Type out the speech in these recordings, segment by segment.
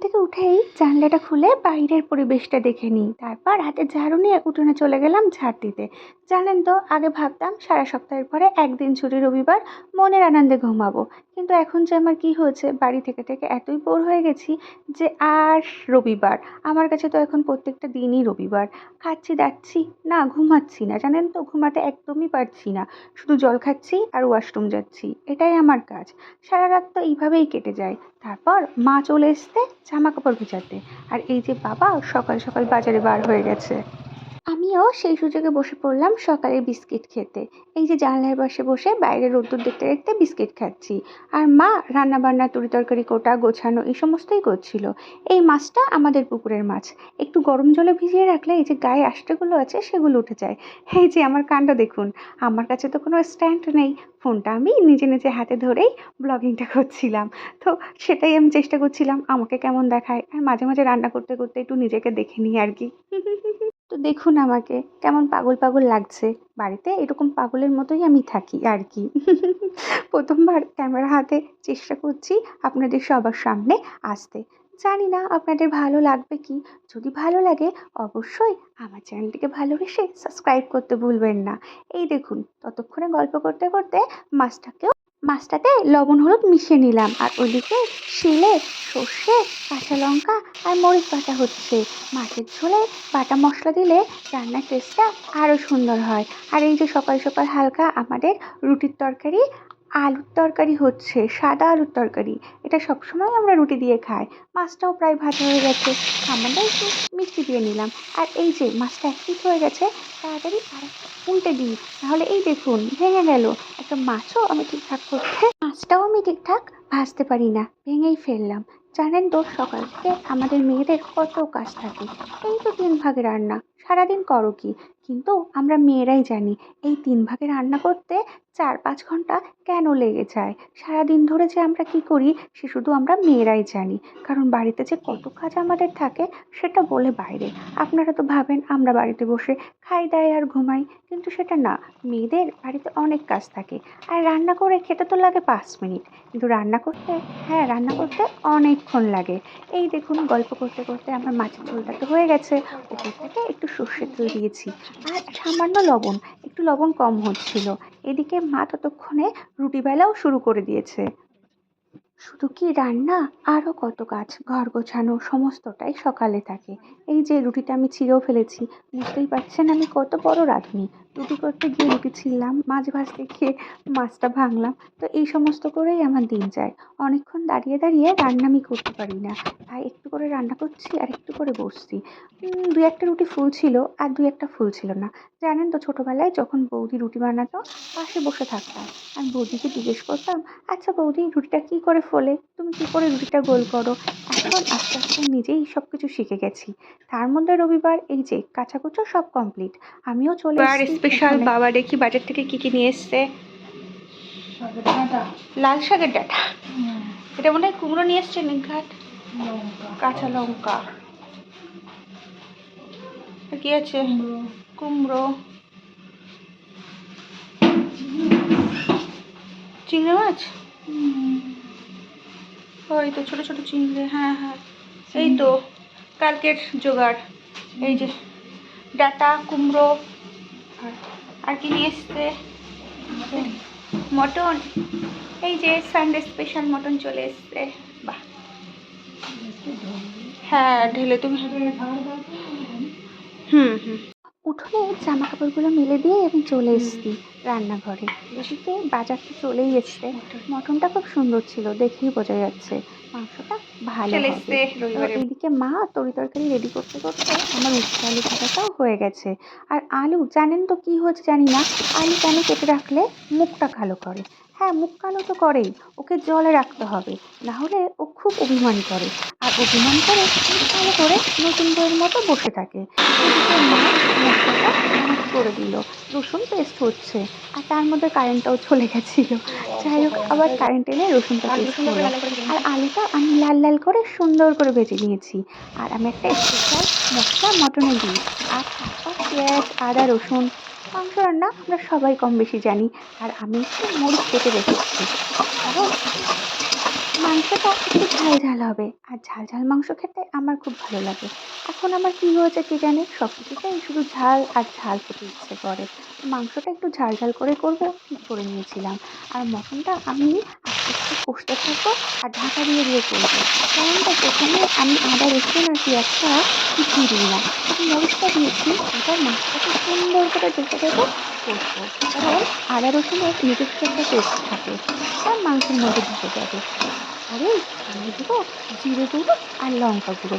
থেকে উঠেই জানলাটা খুলে বাইরের পরিবেশটা দেখে নিই। তারপর হাতে ঝাড়ু নিয়ে উঠোনে চলে গেলাম ঝাড় দিতে। জানেন তো, আগে ভাবতাম সারা সপ্তাহের পরে একদিন ছুটি রবিবার, মনের আনন্দে ঘুমাবো। কিন্তু এখন যে আমার কি হয়েছে, বাড়ি থেকে থেকে এতই বোর হয়ে গেছি যে আর রবিবার। আমার কাছে তো এখন প্রত্যেকটা দিনই রবিবার। খাচ্ছি, দাচ্ছি, না ঘুমাচ্ছি না। জানেন তো, ঘুমাতে একদমই পারছি না। শুধু জল খাচ্ছি আর ওয়াশরুম যাচ্ছি। এটাই আমার কাজ। সারা রাত তো এইভাবেই কেটে যায়। তারপর মা চলে এসতে জামা কাপড় ভিজাতে। আর এই যে বাবা সকাল সকাল বাজারে বার হয়ে গেছে। আমিও সেই সুযোগে বসে পড়লাম সকালে বিস্কিট খেতে। এই যে জানলার পাশে বসে বাইরে রোদ্দুর দেখতে দেখতে বিস্কিট খাচ্ছি। আর মা রান্না বান্না তরি তরকারি কোটা, গোছানো, এই সমস্তই করছিল। এই মাছটা আমাদের পুকুরের মাছ। একটু গরম জলে ভিজিয়ে রাখলে এই যে গায়ে আষ্টেগুলো আছে, সেগুলো উঠে যায়। এই যে আমার কাণ্ড দেখুন। আমার কাছে তো কোনো স্ট্যান্ড নেই। ফোনটা আমি নিজে নিজে হাতে ধরেই ব্লগিংটা করছিলাম। তো সেটাই আমি চেষ্টা করছিলাম। আমাকে কেমন দেখায়? আর মাঝে মাঝে রান্না করতে করতে একটু নিজেকে দেখে নিই আর কি। তো দেখুন আমাকে, কেমন পাগল পাগল লাগছে। বাড়িতে এরকম পাগলের মতোই আমি থাকি আর কি। প্রথমবার ক্যামেরা হাতে চেষ্টা করছি আপনাদের সবার সামনে আসতে। জানি না আপনাদের ভালো লাগবে কি। যদি ভালো লাগে অবশ্যই আমার চ্যানেলটিকে ভালোবেসে সাবস্ক্রাইব করতে ভুলবেন না। এই দেখুন, ততক্ষণে গল্প করতে করতে মাছটাকেও মাছটাতে লবণ হলুদ মিশিয়ে নিলাম। আর ওইদিকে শিলে সর্ষে, কাঁচা লঙ্কা আর মরিচ বাটা হচ্ছে। মাছের ঝোলে বাটা মশলা দিলে রান্নার টেস্টটা আরও সুন্দর হয়। আর এই যে সকাল সকাল হালকা আমাদের রুটির তরকারি আলুর তরকারি হচ্ছে, সাদা আলুর তরকারি। এটা সবসময় আমরা রুটি দিয়ে খাই। মাছটাও প্রায় ভাজা হয়ে গেছে। সামান্য একটু মিষ্টি দিয়ে নিলাম। আর এই যে মাছটা পিস হয়ে গেছে, তাড়াতাড়ি আর একটা উল্টে দিই। তাহলে এই দেখুন, ভেঙে গেল। একটা মাছও আমি ঠিকঠাক করতে, মাছটাও আমি ঠিকঠাক ভাজতে পারি না। ভেঙেই ফেললাম। জানেন তো, সকাল থেকে আমাদের মেয়েদের কত কাজ থাকে। এই তো তিন ভাগে রান্না। সারাদিন করো কি? কিন্তু আমরা মেয়েরাই জানি, এই তিন ভাগে রান্না করতে চার পাঁচ ঘণ্টা কেন লেগে যায়? সারাদিন ধরে যে আমরা কি করি, সে শুধু আমরা মেয়েরাই জানি। কারণ বাড়িতে যে কত কাজ আমাদের থাকে, সেটা বলে বাইরে। আপনারা তো ভাবেন, আমরা বাড়িতে বসে খাই, দাই আর ঘুমাই, কিন্তু সেটা না। মেয়েদের বাড়িতে অনেক কাজ থাকে। আর রান্না করে খেতে তো লাগে পাঁচ মিনিট। কিন্তু রান্না করতে হ্যাঁ রান্না করতে অনেকক্ষণ লাগে। এই দেখুন, গল্প করতে করতে আমার মাছের ঝোলটা তো হয়ে গেছে। ওপর থেকে একটু সর্ষের তেল দিয়েছি। আর সামান্য লবণ, একটু লবণ কম হচ্ছিল। এদিকে মা ততক্ষণে রুটি বেলাও শুরু করে দিয়েছে। শুধু কি রান্না? আরও কত কাজ, ঘর গোছানো, সমস্তটাই সকালে থাকে। এই যে রুটিটা আমি ছিঁড়েও ফেলেছি, বুঝতেই পারছেন আমি কত বড় রাঁধুনি। রুটি করতে গিয়ে রুটি ছিঁড়লাম, মাছ ভাজতে গিয়ে মাছটা ভাঙলাম। তো এই সমস্ত করেই আমার দিন যায়। অনেকক্ষণ দাঁড়িয়ে দাঁড়িয়ে রান্না আমি করতে পারি না। তাই করে রান্না করছি আর একটু করে বসছি। দুই একটা রুটি ফুল ছিল আর দুই একটা ফুল ছিল না। জানেন তো ছোটোবেলায় যখন বৌদি রুটি বানাতো পাশে বসে থাকতাম। আর বৌদিকে জিজ্ঞেস করতাম আচ্ছা বৌদি রুটিটা কী করে ফোলে? তুমি কী করে রুটিটা গোল করো? এখন আস্তে আস্তে নিজেই সব কিছু শিখে গেছি। তার মধ্যে রবিবার এই যে কাঁচাকুচো সব কমপ্লিট। আমিও চলে এসেছি স্পেশাল বাবা দেখি বাজার থেকে কি কি নিয়ে এসছে। লাল শাকের ডাটা। এটা মনে হয় কুমড়ো নিয়ে এসছে নিঘাট কাঁচা লঙ্কা। কি আছে? কুমড়ো। চিংড়ি মাছ? ওই তো ছোট ছোট চিংড়ি হ্যাঁ হ্যাঁ। এই তো কালকের জোগাড়। এই যে ডাটা কুমড়ো। আর? আর কি নিয়ে এসছে? মটন। এই যে সানডে স্পেশাল মটন চলে এসছে। বাহ। হ্যাঁ ঢেলে তুমি হুম হুম। উঠোনে জামা কাপড়গুলো মেলে দিয়ে আমি চলে এসেছি রান্নাঘরে। এদিকে বাজার তো চলেই এসছে। মটনটা খুব সুন্দর ছিল দেখেই বোঝা যাচ্ছে। মাংসটা ভালো এদিকে মা তরি তরকারি রেডি করতে করতে আমার উচ্ছে আলু ভাজাটাও হয়ে গেছে। আর আলু জানেন তো কি হচ্ছে জানি না। আলু কেন কেটে রাখলে মুখটা কালো করে? হ্যাঁ মুখ কালো তো করেই। ওকে জলে রাখতে হবে। না হলে ও খুব অভিমান করে। আর অভিমান করে ভালো করে নতুন বইয়ের মতো বসে থাকে। এদিকে মা মশলাটা ম্যানেজ করে দিল। রসুন পেস্ট হচ্ছে। আর তার মধ্যে কারেন্টটাও চলে গেছিল। যাই হোক আবার কারেন্ট এনে রসুনটা আর পেস্ট হলো আর আলুটা আমি লাল লাল করে সুন্দর করে ভেজে নিয়েছি। আর আমি একটা স্পেশাল মশলা মটনে দিই। আর পেঁয়াজ আদা রসুন মাংস রান্না আমরা সবাই কম বেশি জানি, আর আমি একটু মরিচ কেটে রেখেছি কারণ মাংসটা একটু ঝাল ঝাল হবে, আর ঝাল ঝাল মাংস খেতে আমার খুব ভালো লাগে। এখন আমার কী হয়েছে কে জানে সব কিছুতেই শুধু ঝাল আর ঝাল খেতে ইচ্ছে করে। মাংসটা একটু ঝাল ঝাল করে করব, ঠিক করে নিয়েছিলাম। আর মটনটা আমি আস্তে কষতে থাকব আর ঢাকা দিয়ে দিয়ে করব। কারণটা প্রথমে আমি আদা রসুন আর পেঁয়াজটা কুচিয়ে দিলাম মরিচটা দিয়েছি, এবার মাছটাকে সুন্দর করে ঢেকে দেবো করব কারণ আদা রসুনের নিজস্ব একটা টেস্ট থাকে আর মাংসের মধ্যে ঢুকে যাবে। আরে, আমি দেবো জিরে গুঁড়ো আর লঙ্কা গুঁড়ো।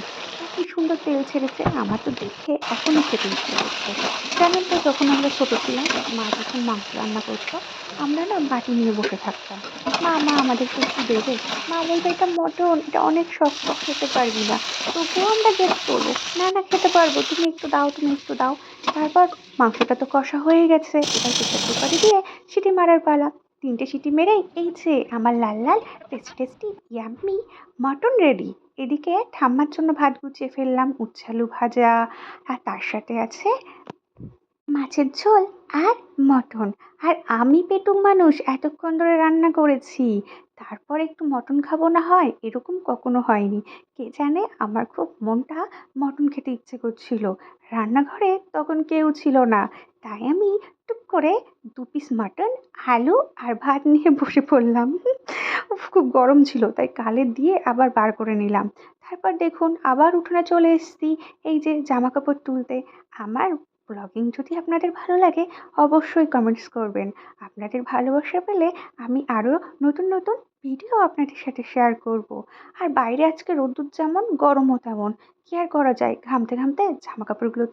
কি সুন্দর তেল ছেড়েছে, আমার তো দেখে এখনই খেতে ইচ্ছে করছে। জানেন তো যখন আমরা ছোটো ছিলাম, মা যখন মাংস রান্না করতো, আমরা না বাটি নিয়ে বসে থাকতাম। মা মা, আমাদেরকে একটু দেবে মা বলতো, এটা মটন, এটা অনেক শক্ত খেতে পারবি না। তবুও আমরা গেট করব, না না, খেতে পারব, তুমি একটু দাও, তুমি একটু দাও। তারপর মাংসটা তো কষা হয়ে গেছে। এবার প্রেসার কুকারে দিয়ে, সিটি মারার পালা। তিনটে সিটি মেরে এই যে আমার লাল লাল tasty tasty yummy mutton ready এদিকে ঠাম্মার জন্য ভাত গুছিয়ে ফেললাম উচ্ছালু ভাজা, আর তার সাথে আছে মাছের ঝোল আর মটন। আর আমি পেটুক মানুষ, এতক্ষণ ধরে রান্না করেছি। তারপর একটু মটন খাব না হয়? এরকম কখনো হয়নি। কে জানে আমার খুব মনটা মটন খেতে ইচ্ছে করছিল। রান্নাঘরে তখন কেউ ছিল না। তাই আমি টুক করে দু পিস মাটন আলু আর ভাত নিয়ে বসে পড়লাম। খুব গরম ছিল, তাই কালে দিয়ে আবার বার করে নিলাম। তারপর দেখুন, আবার উঠোনে চলে এসেছি এই যে জামা কাপড় তুলতে। আমার ব্লগিং যদি আপনাদের ভালো লাগে, অবশ্যই কমেন্টস করবেন। আপনাদের ভালোবাসা পেলে আমি আরও নতুন নতুন ভিডিও আপনাদের সাথে শেয়ার করব। আর বাইরে আজকে রোদ্দুর যেমন, গরমও তেমন। কি আর করা যায়? ঘামতে ঘামতে জামা কাপড়গুলো